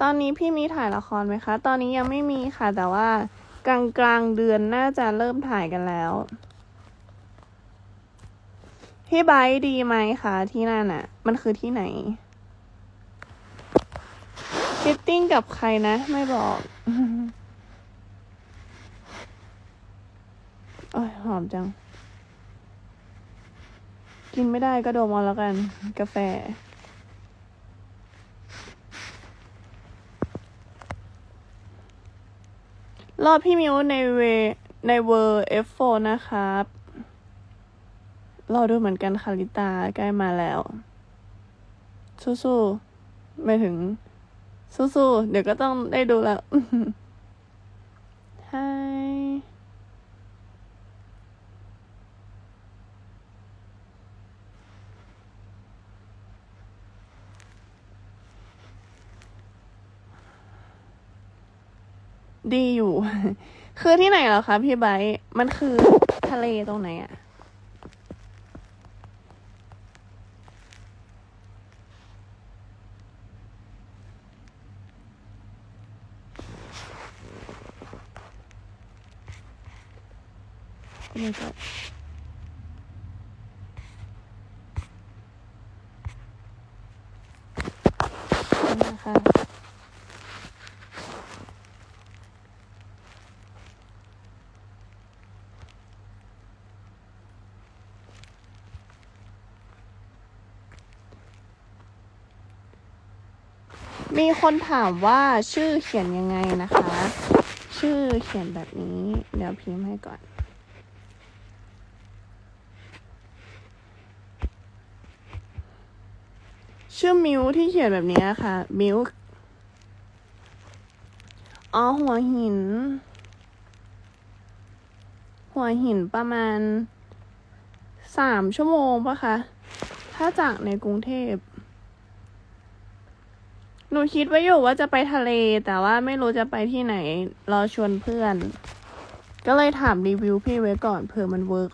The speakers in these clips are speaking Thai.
ตอนนี้พี่มีถ่ายละครไหมคะ ตอนนี้ยังไม่มีค่ะ แต่ว่ากลางกลางเดือนน่าจะเริ่มถ่ายกันแล้ว พี่ไบดีไหมคะที่นั่นอะมันคือที่ไหนฟิตติ้งกับใครนะ ไม่บอก โอ้ยหอมจัง กินไม่ได้ก็ดมเอาแล้วกัน กาแฟ รอบพี่มิวในเวในเวอร์ F4 นะครับ รอดูเหมือนกันคาริตาใกล้มาแล้ว สู้ๆไม่ถึง สู้ๆเดี๋ยวก็ต้องได้ดูแล้วไฮ ดีอยู่ คือที่ไหนเหรอคะพี่ไบมันคือทะเลตรงไหนอะนี่ก็คะ มีคนถามว่าชื่อเขียนยังไงนะคะ ชื่อเขียนแบบนี้ เดี๋ยวพิมพ์ให้ก่อน ชื่อมิวที่เขียนแบบนี้ค่ะ มิวอ๋อหัวหิน หัวหินประมาณสามชั่วโมงปะคะ ถ้าจากในกรุงเทพ หนูคิดไว้อยู่ว่าจะไปทะเล แต่ว่าไม่รู้จะไปที่ไหน รอชวนเพื่อน ก็เลยถามรีวิวพี่ไว้ก่อนเผื่อมันเวิร์ก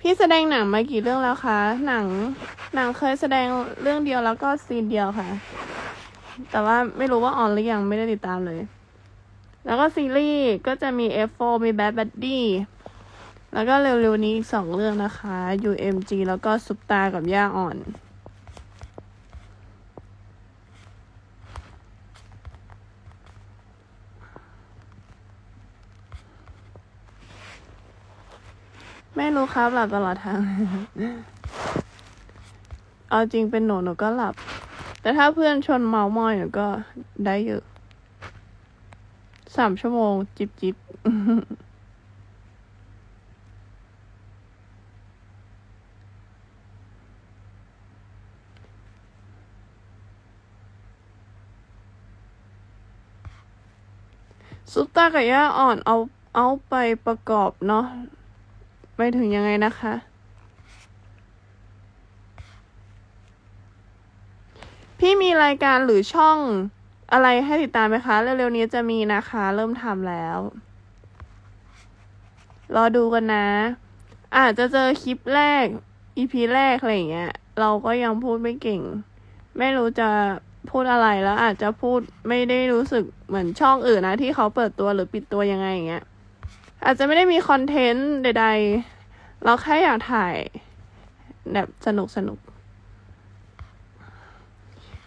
พี่แสดงหนังมากี่เรื่องแล้วคะ หนัง หนังเคยแสดงเรื่องเดียวแล้วก็ซีนเดียวค่ะ แต่ว่าไม่รู้ว่าออนหรือยังไม่ได้ติดตามเลย แล้วก็ซีรีส์ก็จะมี F4 มี Bad Buddy แล้วก็เร็วๆนี้อีกสองเรื่องนะคะ UMG แล้วก็ซุปตากับย่าอ่อน ไม่รู้ครับหลับตลอดทาง เอาจริงเป็นหนูหนูก็หลับ แต่ถ้าเพื่อนชวนเมามอยหนูก็ได้เยอะสามชั่วโมง จิบจิบซุปตากับย่าอ่อนเอาเอาไปประกอบเนาะ ไม่ถึงยังไงนะคะ พี่มีรายการหรือช่องอะไรให้ติดตามไหมคะ เร็วๆนี้จะมีนะคะ เริ่มทำแล้ว รอดูกันนะ อาจจะเจอคลิปแรก EP แรกอะไรอย่างเงี้ย เราก็ยังพูดไม่เก่ง ไม่รู้จะพูดอะไรแล้วอาจจะพูดไม่ได้รู้สึกเหมือนช่องอื่นนะที่เขาเปิดตัวหรือปิดตัวยังไงอย่างเงี้ย อาจจะไม่ได้มีคอนเทนต์ใด ๆ เราแค่อยากถ่ายแบบสนุกสนุก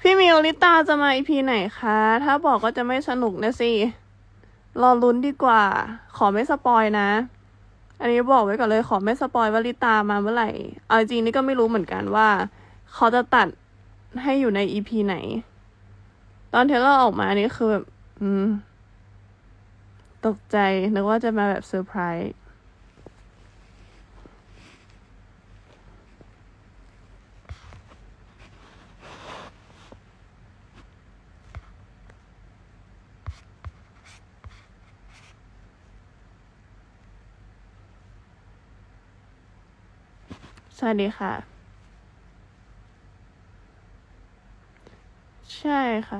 พี่มิวลิตาจะมาอีพีไหนคะ ถ้าบอกก็จะไม่สนุกนะสิ รอลุ้นดีกว่า ขอไม่สปอยนะ อันนี้บอกไว้ก่อนเลยขอไม่สปอยว่าลิตามาเมื่อไหร่ เอาจริงนี่ก็ไม่รู้เหมือนกันว่า เขาจะตัดให้อยู่ในอีพีไหน ตอนเทเลอร์ออกมานี่คือแบบ อืม ตกใจนึกว่าจะมาแบบเซอร์ไพรส์สวัสดีค่ะ ใช่ค่ะ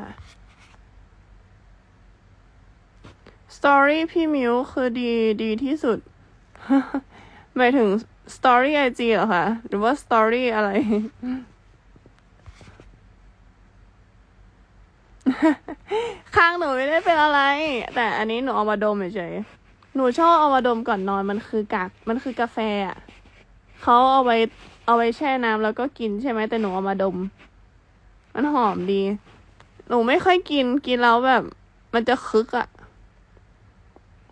สตอรี่พี่มิวคือดีดีที่สุด หมายถึงสตอรี่ไอจีเหรอคะ หรือว่าสตอรี่อะไร ข้างหนูไม่ได้เป็นอะไร แต่อันนี้หนูเอามาดมเฉยหนูชอบเอามาดมก่อนนอนมันคือกากมันคือกาแฟอะเขาเอาไว้เอาไว้แช่น้ำแล้วก็กินใช่ไหมแต่หนูเอามาดม มันหอมดี หนูไม่ค่อยกินกินแล้วแบบ มันจะคึกอะ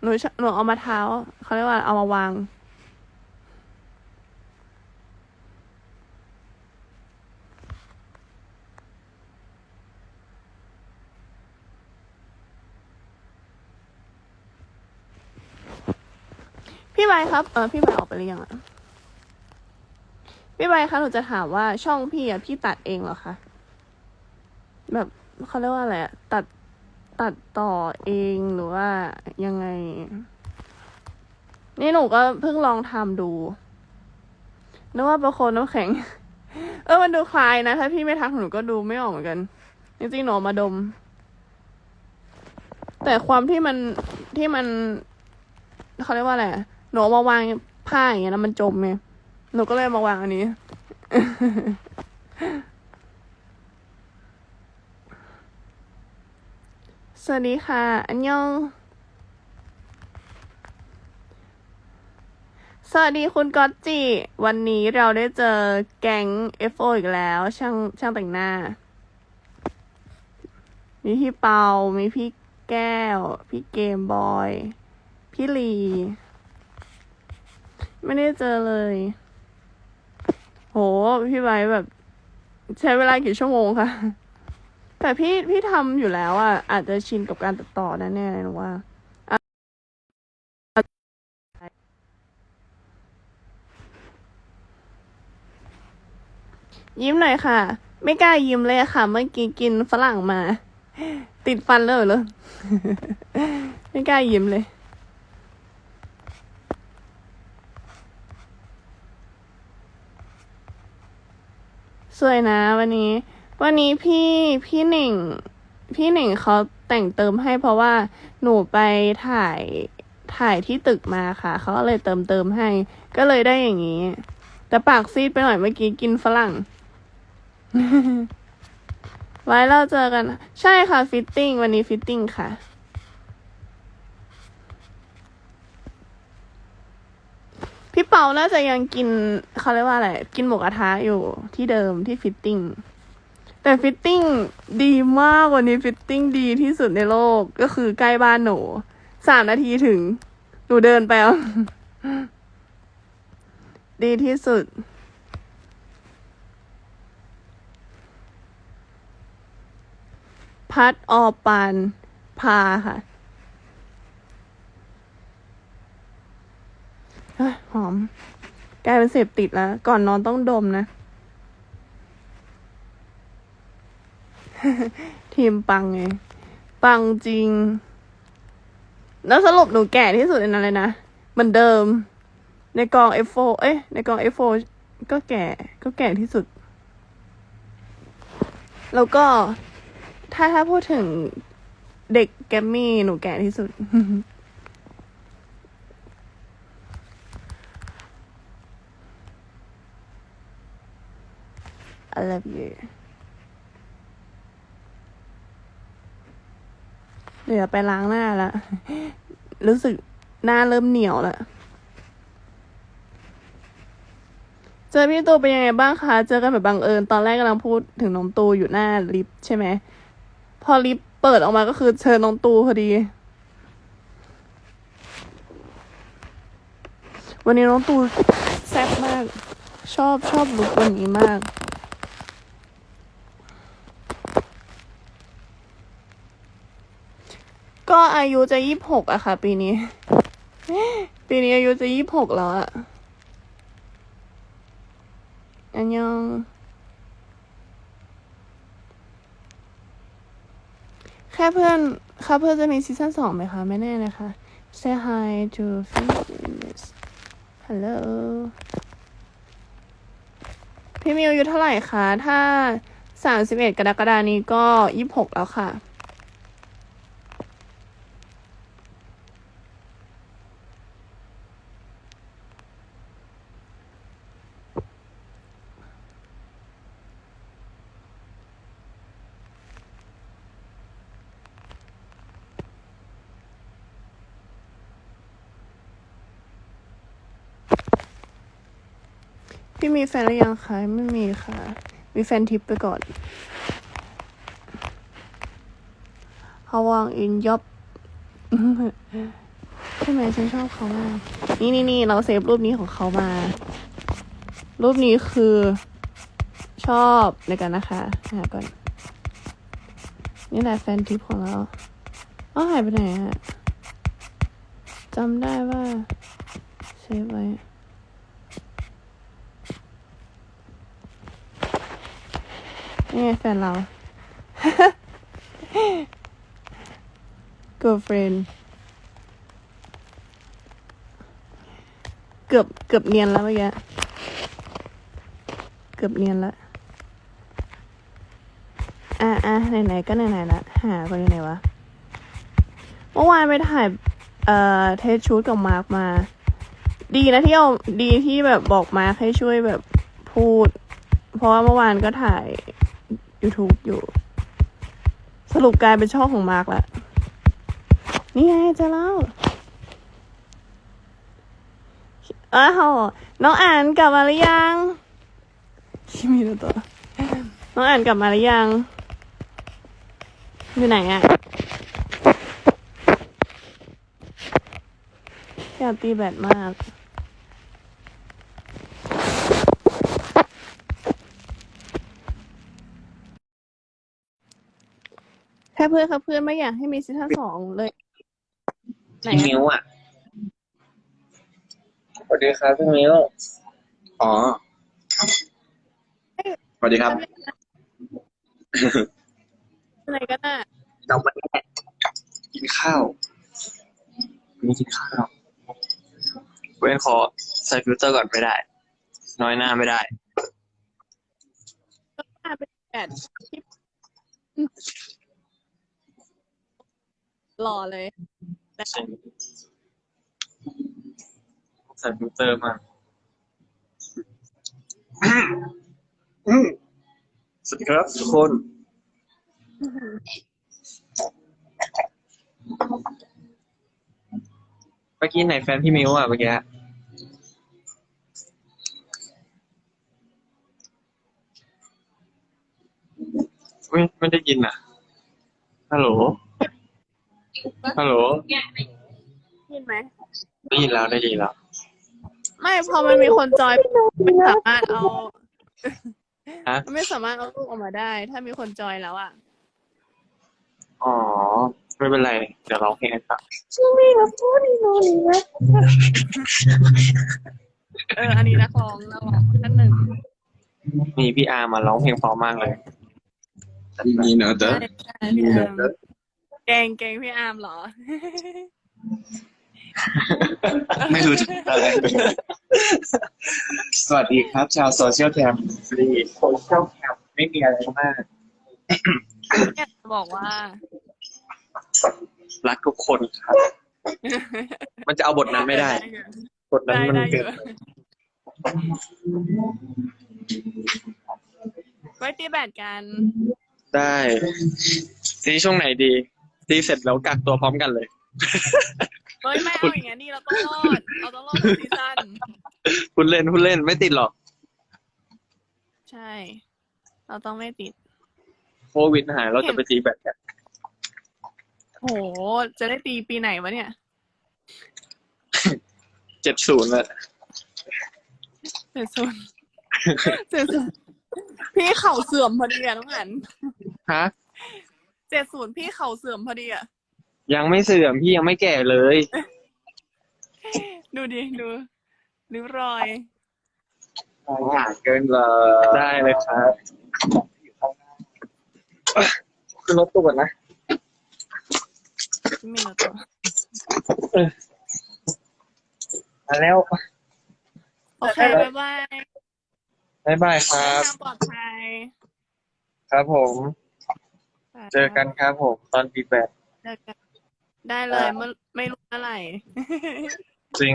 หนูหนูเอามาเท้าเขาเรียกว่าเอามาวาง พี่ใบครับ เออพี่ใบออกไปหรือยังอะพี่ใบคะหนูจะถามว่าช่องพี่อะพี่ตัดเองเหรอคะแบบเขาเรียกว่าอะไรอะตัด ตัดต่อเองหรือว่ายังไง นี่หนูก็เพิ่งลองทำดูนึกว่าเป็นโคนน้ำแข็ง เออมันดูคลายนะ ถ้าพี่ไม่ทักหนูก็ดูไม่ออกเหมือนกันจริงๆหนูมาดม แต่ความที่มันที่มันเขาเรียกว่าอะไรหนูมาวางผ้าอย่างเงี้ยแล้วมันจมไงหนูก็เลยมาวางอันนี้ สวัสดีค่ะ อันยอง สวัสดีคุณก๊อตจิ วันนี้เราได้เจอแก๊ง FO อีกแล้ว ช่างช่างแต่งหน้า มีพี่เปา มีพี่แก้ว พี่เกมบอย พี่ลี ไม่ได้เจอเลย โห พี่ไบแบบ ใช้เวลากี่ชั่วโมงคะ แต่พี่พี่ทำอยู่แล้วอะอาจจะชินกับการตัดต่อแน่ๆเลยหนูว่ายิ้มหน่อยค่ะ ไม่กล้ายิ้มเลยค่ะ เมื่อกี้กินฝรั่งมา ติดฟันเลยเหรอไม่กล้ายิ้มเลย สวยนะวันนี้ วันนี้พี่พี่หนิงพี่หนิงเขาแต่งเติมให้เพราะว่าหนูไปถ่ายถ่ายที่ตึกมาค่ะ เขาเลยเติมเติมให้ ก็เลยได้อย่างนี้ แต่ปากซีดไปหน่อยเมื่อกี้กินฝรั่ง ไว้เราเจอกัน ใช่ค่ะ ฟิตติ้ง วันนี้ฟิตติ้งค่ะ พี่เปาน่าจะยังกินเขาเรียกว่าอะไร กินหมูกระทะอยู่ที่เดิมที่ฟิตติ้ง แต่ฟิตติ้งดีมากวันนี้ฟิตติ้งดีที่สุดในโลกก็คือใกล้บ้านหนูสามนาทีถึง หนูเดินไปอะดีที่สุด พัดออปานพาค่ะ หอม กลายเป็นเสพติดแล้ว ก่อนนอนต้องดมนะ ทีมปังไง ปังจริง แล้วสรุปหนูแก่ที่สุดในนั้นเลยนะ เหมือนเดิม ในกอง F4 เอ้ย ในกอง F4 ก็แก่ ก็แก่ที่สุด แล้วก็ ถ้าถ้าพูดถึงเด็กแกมมี่หนูแก่ที่สุด I love you เดี๋ยวไปล้างหน้าละรู้สึกหน้าเริ่มเหนียวแล้วเจอพี่ตูเป็นยังไงบ้างคะ เจอกันแบบบังเอิญ ตอนแรกกำลังพูดถึงน้องตูอยู่หน้าลิฟต์ใช่ไหม พอลิฟต์เปิดออกมาก็คือเชิญน้องตูพอดี วันนี้น้องตูแซ่บมาก ชอบชอบลุควันนี้มาก ก็อายุจะยี่สิบหกอะค่ะ ปีนี้ ปีนี้อายุจะยี่สิบหกแล้วอะอันยอง แค่เพื่อนค่ะเพื่อนจะมีซีซั่นสองไหมคะ ไม่แน่นะคะ say hi to Philippines hello พี่มิวอายุเท่าไหร่คะ ถ้าสามสิบเอ็ดกรกฎานี้ก็ยี่สิบหกแล้วค่ะ พี่มีแฟนหรือยังคะ ไม่มีค่ะ มีแฟนทิปไปก่อนฮาวางอินยอบใช่ไหมฉันชอบเขามาก นี่นี่นี่เราเซฟรูปนี้ของเขามา รูปนี้คือ ชอบในกันนะคะ หาก่อน นี่แหละแฟนทิปของเราอ้าหายไปไหนอะจำได้ว่าเซฟไว้ นี่ไงแฟนเรา girlfriend เกือบเกือบเนียนแล้วเมื่อกี้เกือบเนียนแล้วอะอะไหนๆก็ไหนๆละหาก่อนอยู่ไหนวะ เมื่อวานไปถ่าย เอ่อ เทสชุดกับมาร์กมา ดีนะที่เอาดีที่แบบบอกมาร์คให้ช่วยแบบพูด เพราะว่าเมื่อวานก็ถ่าย YouTube อยู่ สรุปกลายเป็นช่องของมาร์กแล้วนี่ไงเจะเล่าอ้าวน้องอ่านกลับมาหรือยังชิมีตัวน้องอ่านกลับมาหรือยัง อยู่ไหนอะอยากตีแบดมาก เพื่อนครับเพื่อนไม่อยากให้มีซีซั่นสองเลย ไหนพี่อะมิวอะสวัสดีครับพี่มิวอ๋อสวัสดีครับอะไรกันน่ะเรามากินข้าวมีกินข้าวเว้นขอใส่ฟิลเตอร์ก่อนไม่ได้ น้อยหน้าไม่ได้ก็มาเป็นแบดที่ หล่อเลยใส่ฟิลเตอร์มาสวัสดีครับทุกคน เมื่อกี้ไหนแฟนพี่มิวอะเมื่อกี้ไม่ไม่ได้ยินอะฮัลโหล ฮัลโหลยินไหมได้ยินแล้วได้ยินแล้ว ไม่พอมันมีคนจอยไม่สามารถเอาฮะไม่สามารถเอาลูกออกมาได้ ถ้ามีคนจอยแล้วอะอ๋อ ไม่เป็นไร เดี๋ยวร้องเพลงให้ฟังเออ อันนี้นักร้องเราท่านหนึ่งมีพี่อาร์มาร้องเพลงเพราะมากเลย มีเนอะเด้อ ใช่ใช่พี่อาร์ม เก่งเก่งพี่อาร์มเหรอ ไม่รู้จะพูดอะไร สวัสดีครับ ชาวโซเชียลแคมฟรีโซเชียลแคมไม่มีอะไรมาก อยากจะบอกว่า รักทุกคนครับ มันจะเอาบทนั้นไม่ได้ บทนั้นได้มันได้อเกิยู่นไว้ตีแบดกัน ได้ซีช่วงไหนดี ซีเสร็จแล้วกักตัวพร้อมกันเลย เฮ้ยไม่เอาอย่างเงี้ยนี่เราต้องรอดเราต้องรอดทุกซีซั่นคุณเล่นคุณเล่นไม่ติดหรอกใช่ เราต้องไม่ติด โควิดหายเราจะไปตีแบดกันโห จะได้ตีปีไหนวะเนี่ย เจ็ดศูนย์เลยเจ็ดศูนย์เจ็ดศูนย์พี่เข่าเสื่อมพอดีอะน้องอัน ฮะ เจ็ดศูนย์พี่เข่าเสื่อมพอดีอะยังไม่เสื่อมพี่ยังไม่แก่เลย ดูดิ ดูริ้วรอยหาเกินเลยได้เลยครับขึ้นรถตู้ก่อนนะที่มีโนโตะมาแล้วโอเค บ๊ายบายบ๊ายบายคเดิรันบทางปลอดภัย ครับผม เจอกันครับผมตอนตีแบดเจอกันได้เลยเมื่อไม่รู้เมื่อไหร่ จริง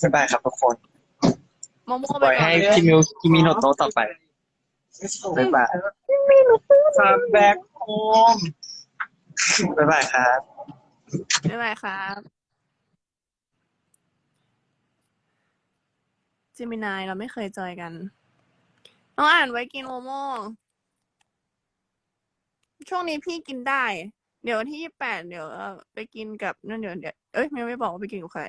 บ๊ายบายครับทุกคนโมโมปไปล่อยก่อให้นพี่มิวคิมิโนโตะต่อไปบ๊ายบายคัมแบ็กโฮมบ๊ายบายครับ บ๊ายบายครับจิมินายเราไม่เคยเจอกัน น้องอ่านไว้กินโมโม่ ช่วงนี้พี่กินได้ เดี๋ยววันที่ยี่แปดเดี๋ยวเอ่อไปกินกับนั่นเดี๋ยวเดี๋ยวเอ้ยไม่ไม่บอกว่าไปกินกับใคร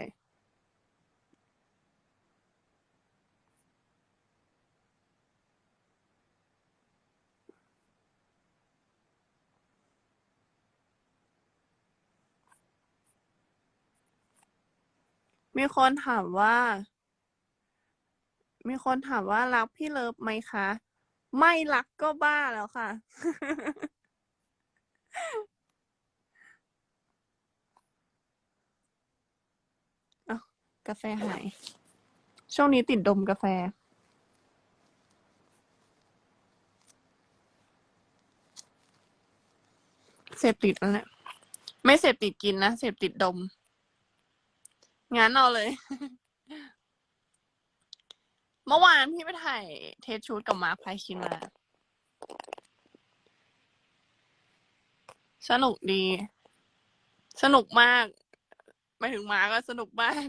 มีคนถามว่า มีคนถามว่ารักพี่เลิฟไหมคะ ไม่รักก็บ้าแล้วค่ะ เอากาแฟหาย ช่วงนี้ติดดมกาแฟ เสพติดแล้วเนี่ยไม่เสพติดกินนะ เสพติดดมงั้นเอาเลย เมื่อวานพี่ไปถ่ายเทสชูดกับมาร์คไพคินมา สนุกดี สนุกมากหมายถึงมาก็สนุกมาก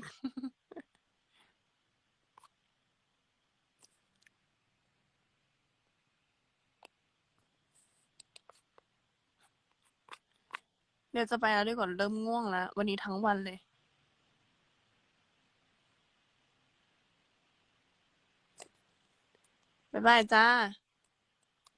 เดี๋ยวจะไปแล้วดีกว่าเริ่มง่วงแล้ว วันนี้ทั้งวันเลย บ๊ายบายจ้า